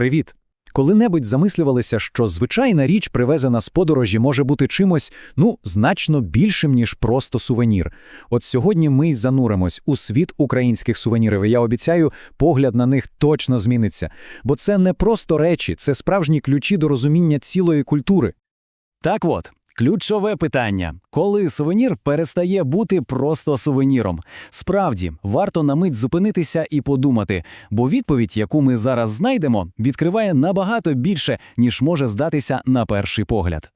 Привіт! Коли-небудь замислювалися, що звичайна річ, привезена з подорожі, може бути чимось, ну, значно більшим, ніж просто сувенір. От сьогодні ми й зануримось у світ українських сувенірів, і я обіцяю, погляд на них точно зміниться. Бо це не просто речі, це справжні ключі до розуміння цілої культури. Так от, ключове питання: коли сувенір перестає бути просто сувеніром? Справді, варто на мить зупинитися і подумати, бо відповідь, яку ми зараз знайдемо, відкриває набагато більше, ніж може здатися на перший погляд.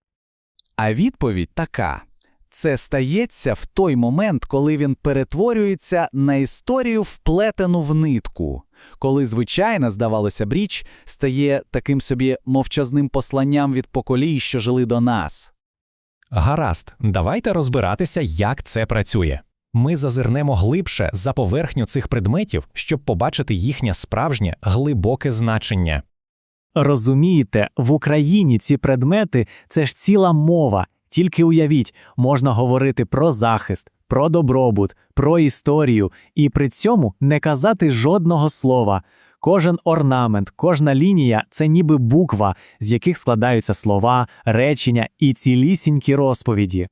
А відповідь така: це стається в той момент, коли він перетворюється на історію, вплетену в нитку, коли звичайна, здавалося б, річ стає таким собі мовчазним посланням від поколінь, що жили до нас. Гаразд, давайте розбиратися, як це працює. Ми зазирнемо глибше за поверхню цих предметів, щоб побачити їхнє справжнє глибоке значення. Розумієте, в Україні ці предмети це ж ціла мова. Тільки уявіть, можна говорити про захист, про добробут, про історію і при цьому не казати жодного слова. Кожен орнамент, кожна лінія це ніби буква, з яких складаються слова, речення і цілісінькі розповіді.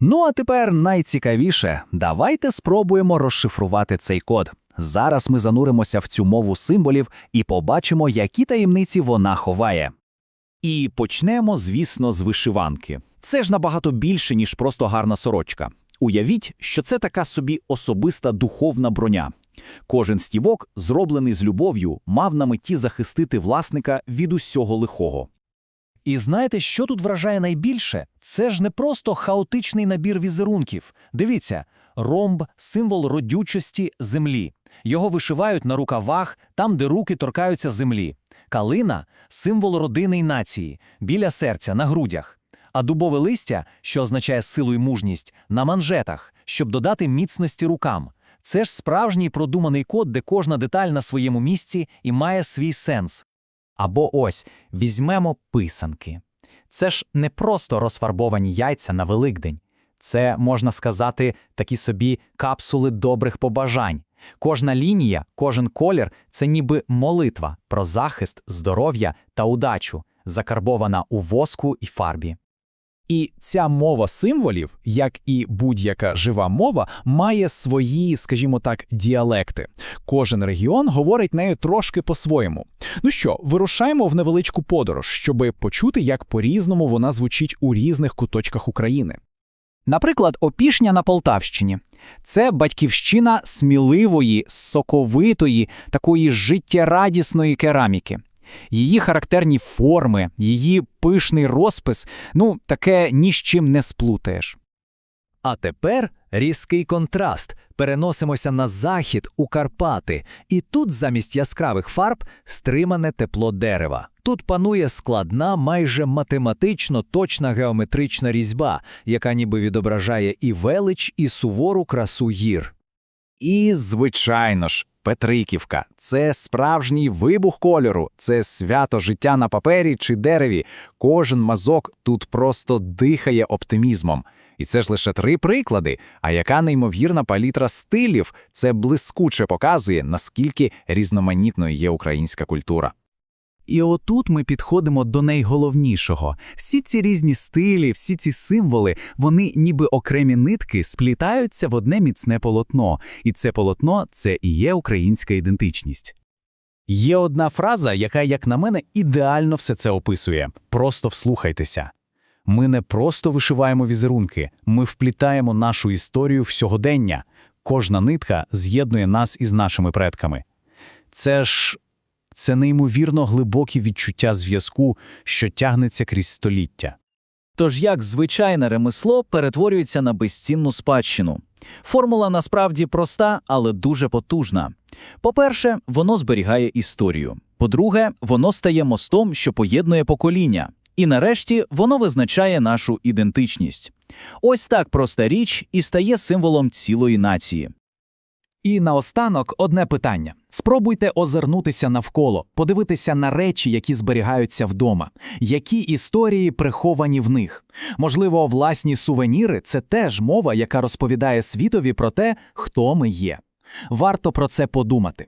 Ну а тепер найцікавіше, давайте спробуємо розшифрувати цей код. Зараз ми зануримося в цю мову символів і побачимо, які таємниці вона ховає. І почнемо, звісно, з вишиванки. Це ж набагато більше, ніж просто гарна сорочка. Уявіть, що це така собі особиста духовна броня. Кожен стівок, зроблений з любов'ю, мав на меті захистити власника від усього лихого. І знаєте, що тут вражає найбільше? Це ж не просто хаотичний набір візерунків. Дивіться, ромб символ родючості землі. Його вишивають на рукавах, там, де руки торкаються землі. Калина символ родини й нації, біля серця, на грудях. А дубове листя, що означає силу й мужність, на манжетах, щоб додати міцності рукам. Це ж справжній продуманий код, де кожна деталь на своєму місці і має свій сенс. Або ось візьмемо писанки. Це ж не просто розфарбовані яйця на Великдень. Це, можна сказати, такі собі капсули добрих побажань. Кожна лінія, кожен колір це ніби молитва про захист, здоров'я та удачу, закарбована у воску і фарбі. І ця мова символів, як і будь-яка жива мова, має свої, скажімо так, діалекти. Кожен регіон говорить нею трошки по-своєму. Ну що, вирушаємо в невеличку подорож, щоби почути, як по-різному вона звучить у різних куточках України. Наприклад, Опішня на Полтавщині це батьківщина сміливої, соковитої, такої життєрадісної кераміки. Її характерні форми, її пишний розпис ну, таке ні з чим не сплутаєш. А тепер різкий контраст. Переносимося на захід у Карпати, і тут замість яскравих фарб стримане тепло дерева. Тут панує складна, майже математично точна геометрична різьба, яка ніби відображає і велич, і сувору красу гір. І, звичайно ж, Петриківка це справжній вибух кольору, це свято життя на папері чи дереві. Кожен мазок тут просто дихає оптимізмом. І це ж лише три приклади. А яка неймовірна палітра стилів це блискуче показує, наскільки різноманітною є українська культура. І отут ми підходимо до найголовнішого. Всі ці різні стилі, всі ці символи, вони ніби окремі нитки сплітаються в одне міцне полотно, і це полотно це і є українська ідентичність. Є одна фраза, яка, як на мене, ідеально все це описує. Просто вслухайтеся. Ми не просто вишиваємо візерунки, ми вплітаємо нашу історію в сьогодення. Кожна нитка з'єднує нас із нашими предками. Це ж це неймовірно глибокі відчуття зв'язку, що тягнеться крізь століття. Тож як звичайне ремесло перетворюється на безцінну спадщину. Формула насправді проста, але дуже потужна. По-перше, воно зберігає історію. По-друге, воно стає мостом, що поєднує покоління. І нарешті воно визначає нашу ідентичність. Ось так проста річ і стає символом цілої нації. І наостанок одне питання: спробуйте озирнутися навколо, подивитися на речі, які зберігаються вдома, які історії приховані в них. Можливо, власні сувеніри це теж мова, яка розповідає світові про те, хто ми є. Варто про це подумати.